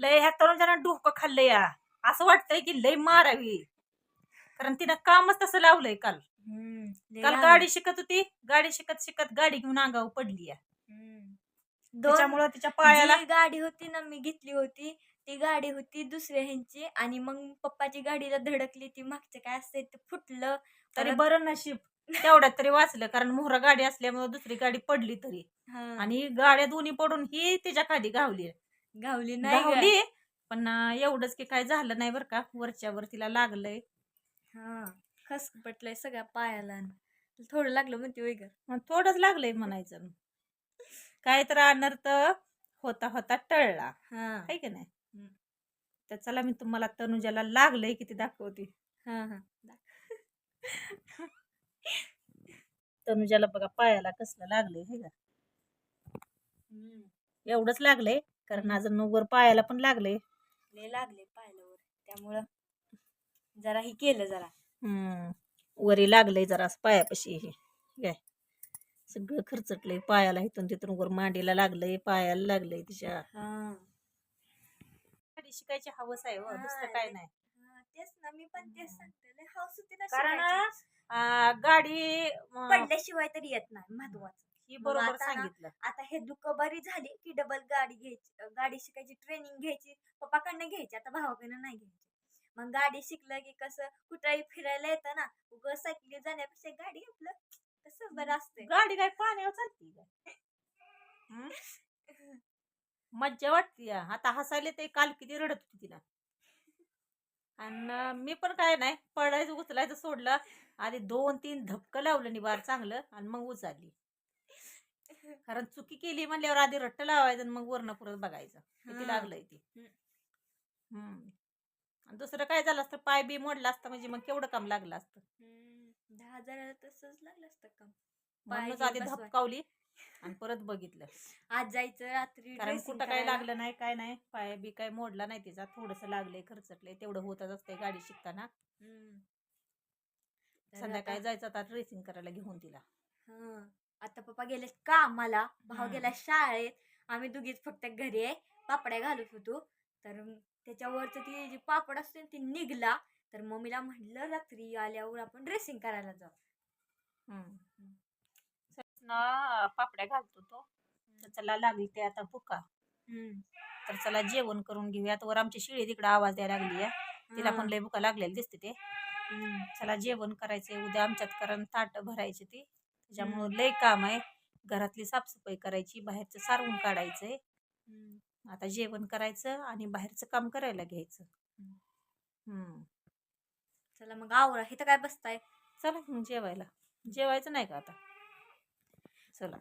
लय ह्या तरुणानं डोकं खाल्लं या. असं वाटतंय की लय मारावी. कारण तिनं कामच तसं लावलंय काल. काल. गाडी शिकत होती. गाडी शिकत शिकत गाडी घेऊन अंगावर पडली या. त्याच्यामुळं तिच्या पायाला गाडी होती ना मी घेतली होती. ती गाडी होती दुसऱ्या ह्यांची. आणि मग पप्पाची गाडीला धडकली. ती मागचं काय असते ते फुटलं. तरी बरं नशीब. तेवढ्यात तरी वाचलं. कारण मोहरा गाडी असल्यामुळे दुसरी गाडी पडली तरी. आणि गाड्या दोन्ही पडून ही तिच्या खाली गावली गावली नाही. गावली पण एवढंच की काय झालं नाही बरं का? वरच्या वर तिला लागलंय. हा खस पटलंय सगळ्या पायाला आणि थोडं लागलं म्हणते मग थोडंच लागलंय म्हणायचं. काय तर अनर्थ होता होता टळला. हा. आहे की नाही. तर चला मी तुम्हाला तनुजाला लागलंय किती दाखवते. हा हा. तनुजाला बघा पायाला कसलं लागलंय हे का. एवढंच लागलंय. कारण अजून वर पायाला पण लागलंय. लय लागले पायाला वर त्यामुळं जरा ही केलं जरा. हम्म. वरी लागलंय जरा पायापाशी हे. काय? सगळं खर्चटलंय पायाला इथून तिथून वर मांडीला लागलंय पायाला लागलंय तिच्या. हा. गाडी शिकायची हवस आहे हो, दुसरं काय नाही. हा, तेच ना मी पण तेच सांगते. लय हौस होती ना कारण शिकायची. गाडी अं, पडल्याशिवाय तरी येत नाही महत्वाचं. ही बरोबर आता ना- सांगितलं. आता हे दुःख बरी झाली की डबल गाडी घ्यायची गाडी शिकायची ट्रेनिंग घ्यायची पप्पाकडनं घ्यायची आता भावाकडनं नाही घ्यायची. मग गाडी शिकलं की कसं कुठेही फिरायला येतं ना उगं सायकली जाण्यापेक्षा गाडी आपलं कसं बरं असते गाडी काय पाण्यावर चालती काय हं? मज्जा वाटते आता हसायला ते काल किती रडत होती तिला. आणि मी पण काय नाही पडायचं उचलायचं सोडलं. आधी दोन तीन धपकं लावलं निवार चांगलं आणि मग उचलली. कारण चुकी केली म्हणल्यावर आधी रट्ट लावायचं आणि मग वरण पुरत बघायचं किती. लागलंय ते हम्म. आणि दुसरं काय झालं असतं पाय बी मोडला असतं म्हणजे मग केवढं काम लागलं असतं दहा हजाराला तसंच लागलं असतं काम म्हणूनच आधी. धपकावली आणि परत बघितलं आज जायचं रात्री कारण dressing कुठं काय करायला. लागलं नाही काय नाही पाय बी काय मोडला नाही तिचा थोडस लागलंय खर्चटलंय तेवढं होतच असतंय गाडी शिकताना हम्म. तर संध्याकाळी जायचं आता ड्रेसिंग करायला घेऊन तिला हा. आता पप्पा गेले कामाला भाव. गेला शाळेत आम्ही दोघीच फक्त घरी आहे पापड्या घालत होतो. तर त्याच्यावरच ती जी पापड असते ती निघला. तर मम्मीला म्हटलं रात्री आल्यावर आपण ड्रेसिंग करायला जाऊ. ना पापड्या घालतो तो. तर चला लागली ते आता भुका. हम्म. तर चला जेवण करून घेऊया. वर आमची शिळी तिकडे आवाज द्यायला लागली आहे. तिला. पण लय भुका लागलेली दिसते ते. हम्म. चला जेवण करायचंय. उद्या आमच्यात कारण ताट भरायची ती. त्याच्यामुळं लय काम आहे. घरातली साफसफाई करायची बाहेरचं सारवून काढायचंय. हम्म. आता जेवण करायचं आणि बाहेरचं काम करायला घ्यायचं. हम्म. चला मग आवरा. इथं काय बसताय? चला मग जेवायला. जेवायचं नाही का आता? चला.